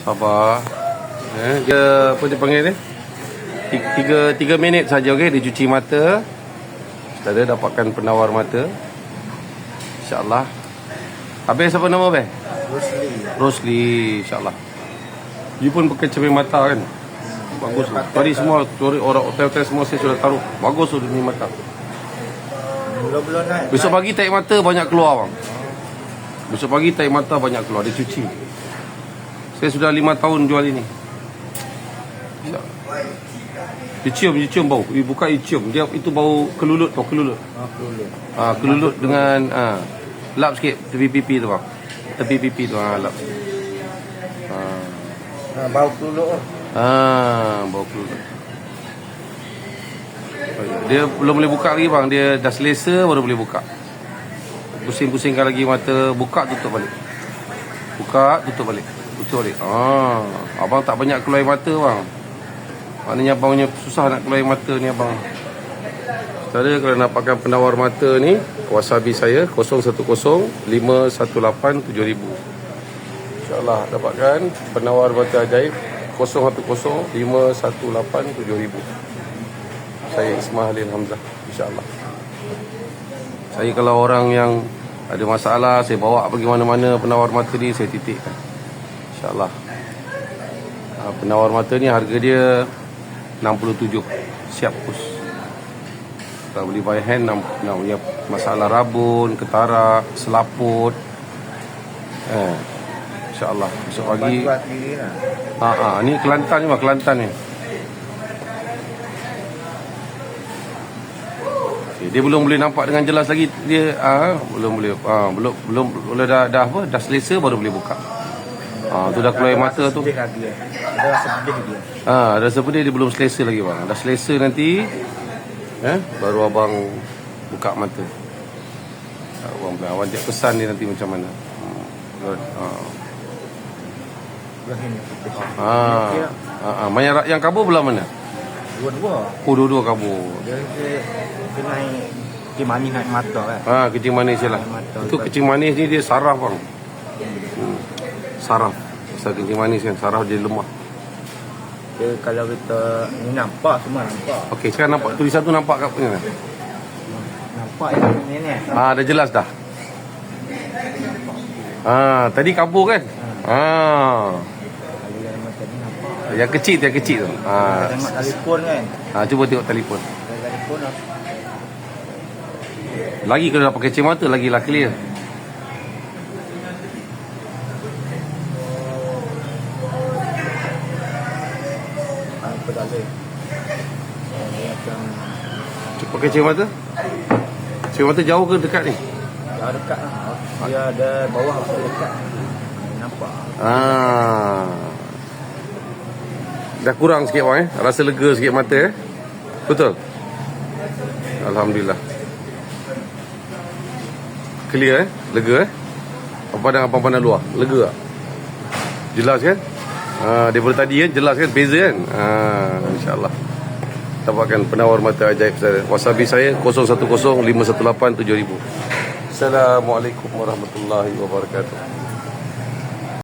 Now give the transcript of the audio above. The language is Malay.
Sabar. Eh, dia apa dia panggil ni? Ti- Tiga, tiga minit saja okey dia cuci mata. Saudara dapatkan penawar mata. InsyaAllah. Habis apa nama be? Rosli. Rosli insyaAllah. You pun pakai cermin mata kan? Bagus. Tadi semua orang hotel-hotel semua saya sudah taruh. Bagus tu cermin mata. Besok pagi tarik mata banyak keluar bang. Besok pagi tarik mata banyak keluar. Dia cuci. Saya sudah lima tahun jual ini. Dia cium, dia cium bau. You buka, you cium. Dia itu bau kelulut tau, kelulut. Oh, dulu. Ha, kelulut dengan ha, lap sikit tepi pipi tu bang. Tepi pipi tu ha, lap. Ha, Nah, bau dulu. ha, bau kelulut. Dia belum boleh buka lagi bang. Dia dah selesa baru boleh buka. Pusing-pusingkan lagi mata. Buka tutup balik. Buka tutup balik. Tutup balik. Ah, abang tak banyak keluar air mata bang. Maknanya abang punya susah nak keluar air mata ni abang. Saudara kalau nak pakai penawar mata ni Wasabi saya 010-518-7000 InsyaAllah dapatkan penawar mata ajaib 010-518-7000 Saya Ismail Halil Hamzah InsyaAllah Saya kalau orang yang ada masalah Saya bawa pergi mana-mana penawar mata ni Saya titikkan InsyaAllah Ah, Penawar mata ni harga dia 67 Siap pus Kalau beli by hand nak, nak punya masalah rabun, ketara, selaput eh, InsyaAllah Besok pagi. Ha, ha, ni Kelantan ni mah Kelantan ni. Dia belum boleh nampak dengan jelas lagi dia ah belum boleh ah belum belum boleh dah dah apa dah selesa baru boleh buka. Ah tu dah keluar air mata tu. Sedih lagi. eh. Ada rasa pedih dia. Ah rasa pedih dia belum selesa lagi bang. Dah selesa nanti eh baru abang buka mata. Abang abang cek pesan dia nanti macam mana. Good. Ah. Ah. Ah, ah. Yang, yang kabur belah mana? Dua-dua. Oh, dua-dua kabur. Dia dia dia naik dia manis naik mata kan. Ha, kecing manis je lah. Itu kecing manis ni dia saraf bang. Saraf. Pasal kecing manis kan, saraf dia lemah. Dia kalau kita ni nampak semua nampak. Okey, sekarang nampak tulisan tu nampak kat punya. Nampak yang ni ni. Ha, dah jelas dah. Ha, tadi kabur kan? Ha. Yang mata ni nampak. Yang kecil tu, yang kecil tu. Ha. Tengok telefon kan. ha cuba tengok telefon. Telefon. Lagi kalau dah pakai kacamata lagi lah clear. Apa tak boleh. Dia macam Cuba pakai kacamata. Kacamata jauh ke dekat ni? jauh dekat lah. Dia ada bawah apa dekat. Nampak. Ha. Dah kurang sikit bang eh. Rasa lega sikit mata eh. Betul? Alhamdulillah. Clear eh? Lega eh? Apa pandang apa pandang luar? Lega tak? Jelas kan? Ha, daripada tadi kan jelas kan beza kan? Ha, insyaAllah. Dapatkan penawar mata ajaib saya. Wasabi saya 010 518 7000. Assalamualaikum warahmatullahi wabarakatuh.